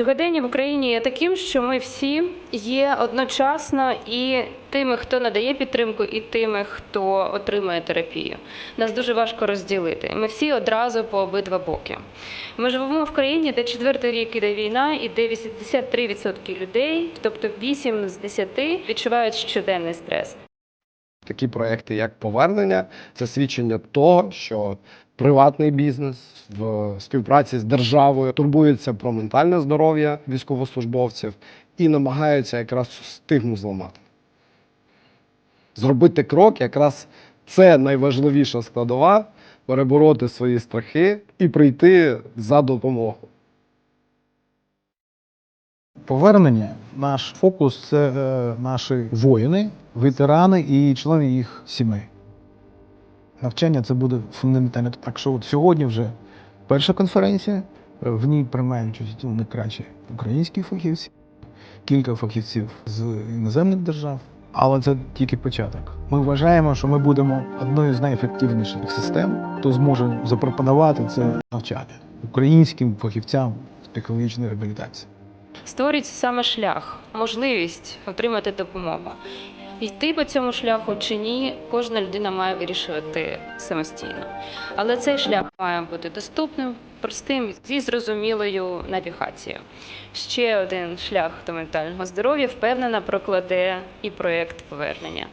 Сьогодення в Україні є таким, що ми всі є одночасно і тими, хто надає підтримку, і тими, хто отримує терапію. Нас дуже важко розділити. Ми всі одразу по обидва боки. Ми живемо в країні, де четвертий рік іде війна, і де 83% людей, тобто 8 з 10, відчувають щоденний стрес. Такі проекти, як повернення, це свідчення того, що приватний бізнес в співпраці з державою турбується про ментальне здоров'я військовослужбовців і намагаються якраз стигму зламати. Зробити крок якраз це найважливіша складова перебороти свої страхи і прийти за допомогою. Повернення, наш фокус це е, наші воїни, ветерани і члени їх сімей. Навчання це буде фундаментально. Так що от сьогодні вже перша конференція, в ній приймають ну, найкращі українські фахівці, кілька фахівців з іноземних держав. Але це тільки початок. Ми вважаємо, що ми будемо одною з найефективніших систем, хто зможе запропонувати це навчання українським фахівцям з психологічної реабілітації. Створюється саме шлях, можливість отримати допомогу. Йти по цьому шляху чи ні, кожна людина має вирішувати самостійно. Але цей шлях має бути доступним, простим зі зрозумілою навігацією. Ще один шлях до ментального здоров'я впевнена прокладе і проєкт повернення.